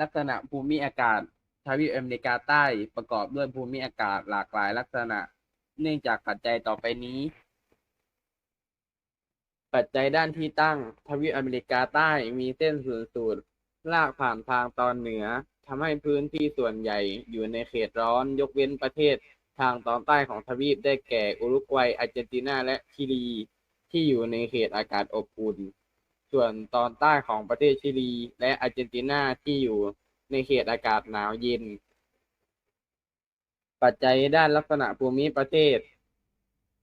ลักษณะภูมิอากาศทวีปอเมริกาใต้ประกอบด้วยภูมิอากาศหลากหลายลักษณะ เนื่องจากปัจจัยต่อไปนี้ ปัจจัยด้านที่ตั้งทวีปอเมริกาใต้มีเส้นศูนย์สูตรลากผ่านทางตอนเหนือทำให้พื้นที่ส่วนใหญ่อยู่ในเขตร้อนยกเว้นประเทศทางตอนใต้ของทวีปได้แก่อุรุกวัยอาร์เจนตินาและชิลี ที่อยู่ในเขตอากาศอบอุ่น ส่วนตอนใต้ของประเทศชิลี และอาร์เจนตินาที่อยู่ในเขตอากาศหนาวเย็น ปัจจัยด้านลักษณะภูมิประเทศ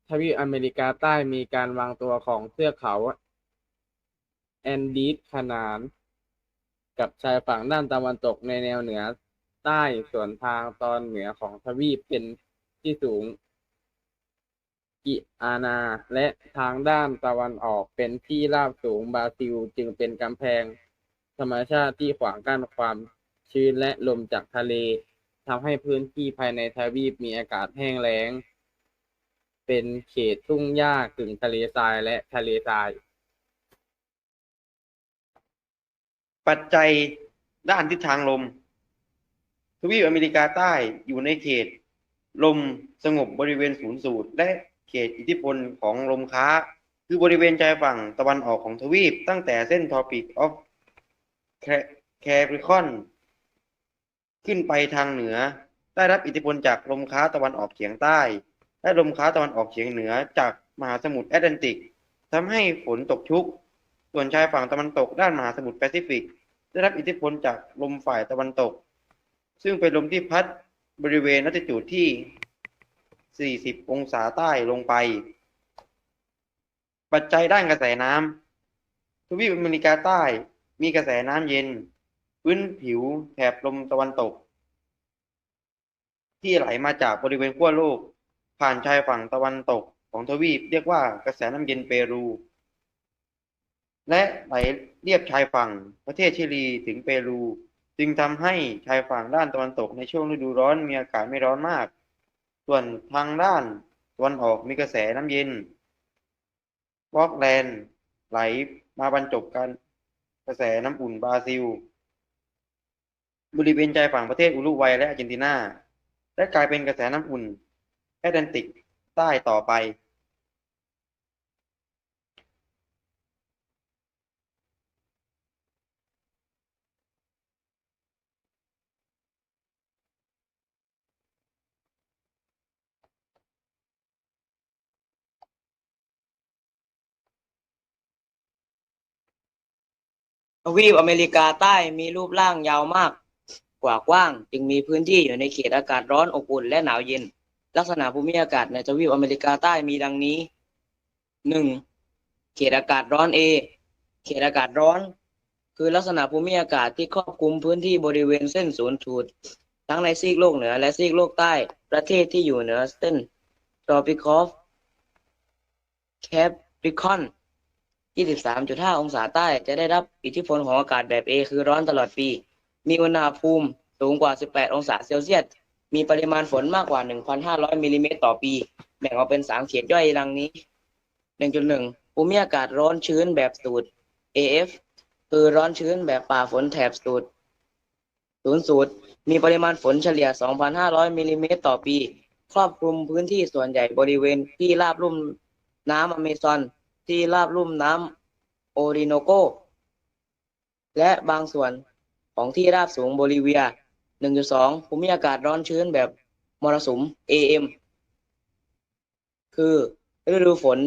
ทวีปอเมริกาใต้มีการวางตัวของเทือกเขาแอนดีสขนาน กับชายฝั่งด้านตะวันตกในแนวเหนือใต้ส่วนทางตอนเหนือของทวีปเป็นที่สูง กิอานา และทางด้านตะวันออกเป็นที่ราบสูงบราซิลจึงเป็นกำแพง ธรรมชาติที่ขวางกั้นความชื้นและลมจากทะเลทำให้พื้นที่ภายในทวีปมีอากาศแห้งแล้ง เป็นเขตทุ่งหญ้ากึ่งทะเลทรายและทะเลทราย ปัจจัยด้านทิศทางลม ทวีปอเมริกาใต้อยู่ในเขต ลมสงบบริเวณศูนย์สูตรและ เขตอิทธิพลของลมค้า คือบริเวณชายฝั่งตะวันออกของทวีป ตั้งแต่เส้น Tropic of Capricorn ขึ้นไปทางเหนือ ได้รับอิทธิพลจากลมค้าตะวันออกเฉียงใต้ และลมค้าตะวันออกเฉียงเหนือจากมหาสมุทรแอตแลนติกทำให้ฝนตกชุก ส่วนชายฝั่งตะวันตกด้านมหาสมุทรแปซิฟิก ได้รับอิทธิพลจากลมฝ่ายตะวันตก ซึ่งเป็นลมที่พัดบริเวณลัติจูดที่ 40 องศาใต้ลงไป ปัจจัยด้านกระแสน้ำทวีปอเมริกาใต้มีกระแสน้ำเย็น พื้นผิวแถบลมตะวันตก ที่ไหลมาจากบริเวณขั้วโลก ผ่านชายฝั่งตะวันตกของทวีปเรียกว่ากระแสน้ำเย็นเปรู และไหลเรียบชายฝั่งประเทศชิลีถึงเปรู จึงทำให้ชายฝั่งด้านตะวันตกในช่วงฤดูร้อนมีอากาศไม่ร้อนมาก ส่วนทางด้านตะวันออกมีกระแสน้ำเย็นวอกแลนด์ไหลมาบรรจบกันกระแสน้ำอุ่นบราซิล บริเวณใจฝั่งประเทศอุรุกวัยและอาร์เจนตินา และกลายเป็นกระแสน้ำอุ่นแอตแลนติกใต้ต่อไป วีปอเมริกาใต้มีรูปร่างยาวมากกว่ากว้าง จึงมีพื้นที่อยู่ในเขตอากาศร้อนอบอุ่นและหนาวเย็น ลักษณะภูมิอากาศในทวีปอเมริกาใต้มีดังนี้หนึ่งเขตอากาศร้อน A เขตอากาศร้อน คือลักษณะภูมิอากาศที่ครอบคลุมพื้นที่บริเวณเส้นศูนย์สูตรทั้งในซีกโลกเหนือและซีกโลกใต้ ประเทศที่อยู่เหนือเส้น Tropic of Capricorn 23.5 องศาใต้ จะได้รับอิทธิพลของอากาศแบบ A คือร้อนตลอดปี มีอุณหภูมิสูงกว่า 18 องศาเซลเซียส มีปริมาณฝนมากกว่า 1,500 มิลลิเมตรต่อปี แบ่งออกเป็น 3 เขตย่อยดังนี้ 1.1 ภูมิอากาศร้อนชื้นแบบสูตร AF คือร้อนชื้นแบบป่าฝนแถบสูตรศูนย์สูตร มีปริมาณฝนเฉลี่ย 2,500 มิลลิเมตรต่อปี ครอบคลุมพื้นที่ส่วนใหญ่บริเวณที่ราบลุ่มน้ำอเมซอน ที่ราบลุ่มน้ำโอริโนโก และบางส่วนของที่ราบสูงโบลิเวีย 1.2 ภูมิอากาศร้อนชื้นแบบมรสุม AM คือฤดูฝน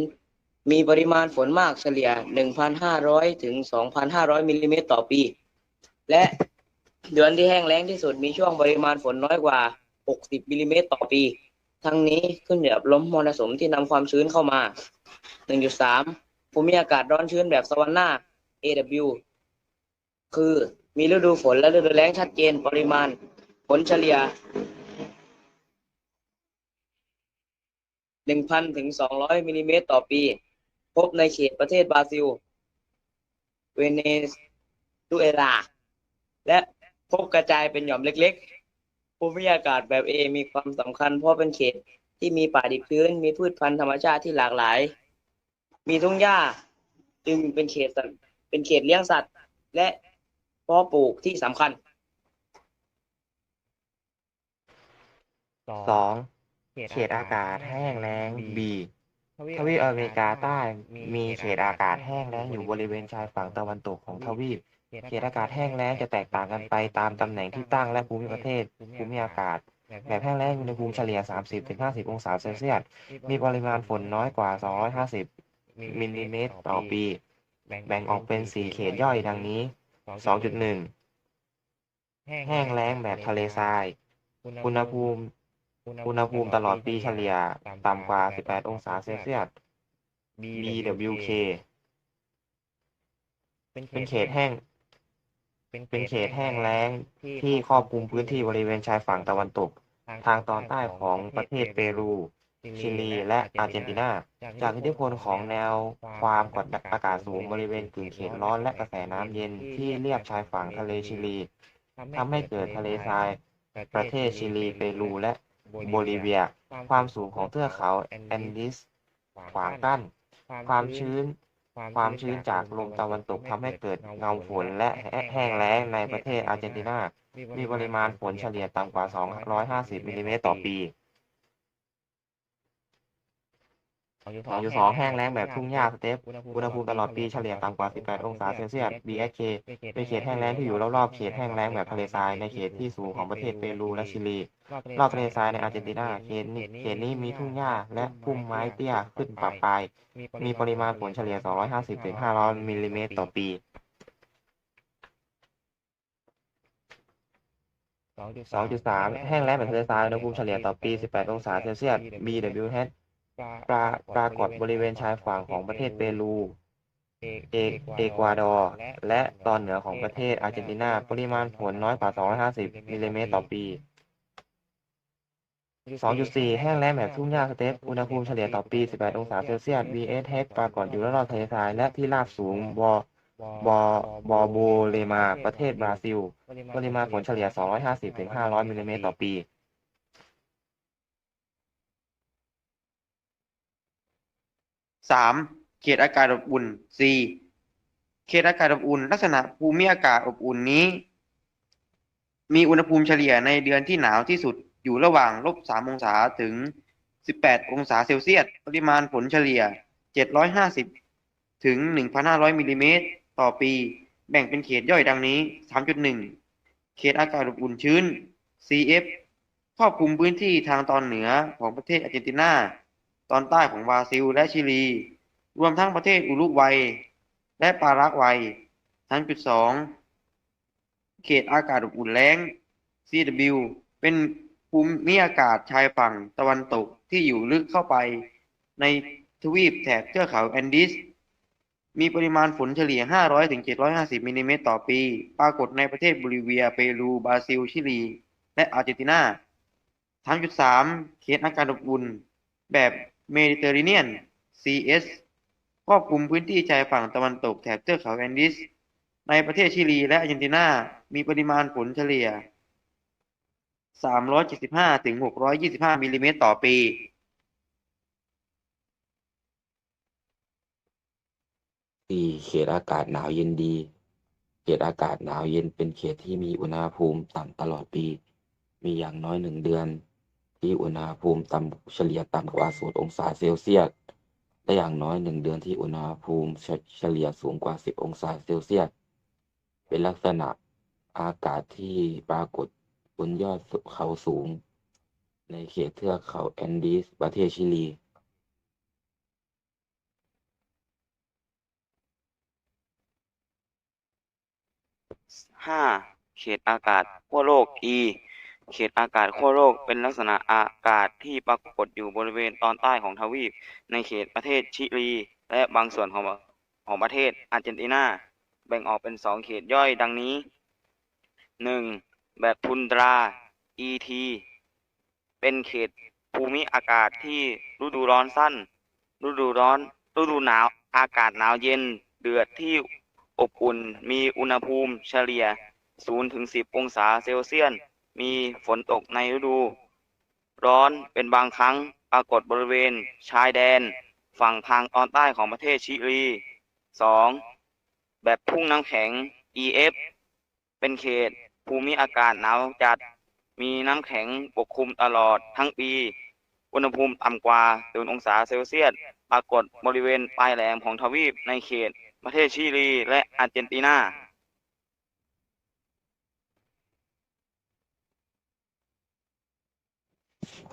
มีปริมาณฝนมากเฉลี่ย 1,500 ถึง 2,500 มิลลิเมตรต่อปี และเดือนที่แห้งแล้งที่สุดมีช่วงปริมาณฝนน้อยกว่า 60 มิลลิเมตรต่อปี ทั้งนี้ขึ้นอยู่กับลมมรสุมที่นำความชื้นเข้ามา 1.3 ภูมิอากาศร้อนชื้นแบบสวรรค์หน้า AW คือมีฤดูฝนและฤดูแล้งชัดเจนปริมาณฝนเฉลี่ย 1,000 ถึง 200 มิลลิเมตรต่อปี พบในเขตประเทศบราซิล เวเนซุเอลา และพบกระจายเป็นหย่อมเล็กๆ ภูมิอากาศแบบเอมีความสำคัญ เพราะเป็นเขตที่มีป่าดิบชื้น มีพืชพันธุ์ธรรมชาติที่หลากหลาย มีทุ่งหญ้า จึงเป็นเขตเป็นเขตเลี้ยงสัตว์ และเพาะปลูกที่สำคัญ สองสองเขตอากาศแห้งแล้ง B ทวีปอเมริกาใต้มีเขตอากาศแห้งแล้งอยู่บริเวณชายฝั่งตะวันตกของทวีป เขตอากาศแห้งแล้งจะแตกต่างกันไปตามตำแหน่งที่ตั้งและภูมิประเทศ ภูมิอากาศ แบบแห้งแล้งอุณหภูมิเฉลี่ย 30-50 องศาเซลเซียส มีปริมาณฝนน้อยกว่า 250 มิลลิเมตรต่อปี แบ่งออกเป็น 4 เขตย่อยดังนี้ 2.1 แห้งแล้งแบบทะเลทราย อุณหภูมิ อุณหภูมิตลอดปีเฉลี่ยต่ำกว่า 18 องศาเซลเซียส BWK เป็นเขตแห้ง เป็นเขตแห้งแล้งที่ครอบคลุมพื้นที่บริเวณชายฝั่งตะวันตก ทางตอนใต้ของประเทศเปรูชิลีและอาร์เจนตินา จากอิทธิพลของแนวความกดอากาศสูงบริเวณกึ่งเขตร้อนและกระแสน้ำเย็นที่เลียบชายฝั่งทะเลชิลีทำให้เกิดทะเลทราย ประเทศชิลีเปรูและโบลิเวีย ความสูงของเทือกเขาแอนดิสขวางกั้น ความชื้น ความชื้นจากลมตะวันตกทำให้เกิดเงาฝนและแห้งแล้งในประเทศอาร์เจนตินา มีปริมาณฝนเฉลี่ยต่ำกว่า 250มิลลิเมตรต่อปี 2.2แห้งแล้งแบบทุ่งหญ้าสเตปอุณหภูมิตลอดปีเฉลี่ยต่ำกว่า 18 องศาเซลเซียส BSK เป็นเขตแห้งแล้งที่อยู่รอบๆเขตแห้งแล้งแบบทะเลทรายในเขตที่สูงของประเทศเปรูและชิลีรอบทะเลทรายในอาร์เจนตินาเขตนี้เขตนี้มีทุ่งหญ้าและพุ่มไม้เตี้ยขึ้นปะปลาย มีปริมาณฝนเฉลี่ย 250-500มิลลิเมตรต่อปี2.3 แห้งแล้งแบบทะเลทรายอุณหภูมิเฉลี่ยต่อปี 18 องศาเซลเซียส BWH ปราปรากฏบริเวณชายฝั่งของประเทศเปรูเอเอกวาดอร์ และตอนเหนือของประเทศอาร์เจนตินา ปริมาณฝนน้อยกว่า 250มิลลิเมตรต่อปี 2.4 แห้งแล้งแบบทุ่งหญ้าสเตปอุณหภูมิเฉลี่ยต่อปี 18 องศาเซลเซียส VSH ปรากฏอยู่รอบๆทะเลทราย และที่ราบสูงบอบอบอโบเลมา ประเทศบราซิล ปริมาณฝนเฉลี่ย 250-500มิลลิเมตรต่อปี สามเขตอากาศอบอุ่น C เขตอากาศอบอุ่น ลักษณะภูมิอากาศอบอุ่นนี้ มีอุณหภูมิเฉลี่ยในเดือนที่หนาวที่สุดอยู่ระหว่างลบสามองศาถึงสิบแปดองศาเซลเซียส ปริมาณฝนเฉลี่ยเจ็ดร้อยห้าสิบถึงหนึ่งพันห้าร้อยมิลลิเมตรต่อปี แบ่งเป็นเขตย่อยดังนี้สามจุดหนึ่งเขตอากาศอบอุ่นชื้น CF ครอบคลุมพื้นที่ทางตอนเหนือของประเทศอาร์เจนตินา ตอนใต้ของบราซิลและชิลี รวมทั้งประเทศอุรุกวัย และปารากวัยทั้งจุดสองเขตอากาศอบอุ่นแล้ง CW เป็นภูมิอากาศชายฝั่งตะวันตกที่อยู่ลึกเข้าไป ในทวีปแถบเทือกเขาแอนดีสมีปริมาณฝนเฉลี่ย 500ถึง750มิลลิเมตรต่อปี ปรากฏในประเทศโบลิเวีย เปรู บราซิล ชิลี และอาร์เจนตินา 3.3 เขตอากาศอบอุ่น แบบ เมดิเตอร์เรเนียน CS ครอบคลุมพื้นที่ชายฝั่งตะวันตกแถบเทือกเขาแอนดีสในประเทศชิลีและอาร์เจนตินา มีปริมาณฝนเฉลี่ย 375ถึง625มิลลิเมตรต่อปี สี่เขตอากาศหนาวเย็นดี เขตอากาศหนาวเย็นเป็นเขตที่มีอุณหภูมิต่ำตลอดปี มีอย่างน้อยหนึ่งเดือน ที่อุณหภูมิต่ำเฉลี่ยต่ำกว่าศูนย์องศาเซลเซียสและอย่างน้อยหนึ่งเดือนที่อุณหภูมิเฉเฉลี่ยสูงกว่าสิบองศาเซลเซียส เป็นลักษณะอากาศที่ปรากฏบนยอดเขาสูง ในเขตเทือกเขาแอนดีสประเทศชิลี ห้าเขตอากาศขั้วโลก E เขตอากาศขั้วโลกเป็นลักษณะอากาศที่ปรากฏอยู่บริเวณตอนใต้ของทวีป ในเขตประเทศชิลี และบางส่วนของของประเทศอาร์เจนตินา แบ่งออกเป็นสองเขตย่อยดังนี้หนึ่งแบบทุนดรา ET เป็นเขตภูมิอากาศที่ฤดูร้อนสั้น ฤดูร้อน ฤดูหนาว อากาศหนาวเย็น เดือดที่อบอุ่น มีอุณหภูมิเฉลี่ย0ถึง10 องศาเซลเซียส มีฝนตกในฤดู ร้อนเป็นบางครั้งปรากฏบริเวณชายแดน ฝั่งทางตอนใต้ของประเทศชิลี 2. แบบพุ่งน้ำแข็ง EF เป็นเขตภูมิอากาศหนาวจัด มีน้ำแข็งปกคลุมตลอดทั้งปี อุณหภูมิต่ำกว่า0องศาเซลเซียส ปรากฏบริเวณปลายแหลมของทวีปในเขตประเทศชิลีและอาร์เจนตินา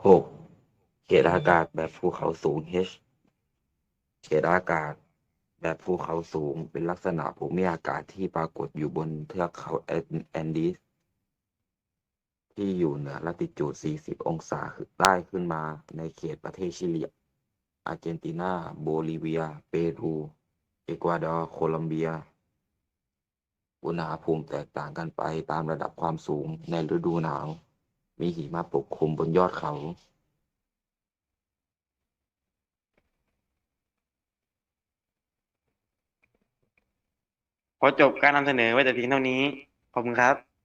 หกเขตอากาศแบบภูเขาสูง H เขตอากาศแบบภูเขาสูงเป็นลักษณะภูมิอากาศที่ปรากฏอยู่บนเทือกเขาแอนดีสที่อยู่เหนือลัติจูด 40 องศาใต้ขึ้นมาในเขตประเทศชิลี อาร์เจนตินา โบลิเวีย เปรู เอกวาดอร์ โคลอมเบีย อุณหภูมิแตกต่างกันไปตามระดับความสูงในฤดูหนาว มีหิมะปกคลุมบนยอดเขา ขอจบการนำเสนอไว้แต่เพียงเท่านี้ ขอบคุณครับ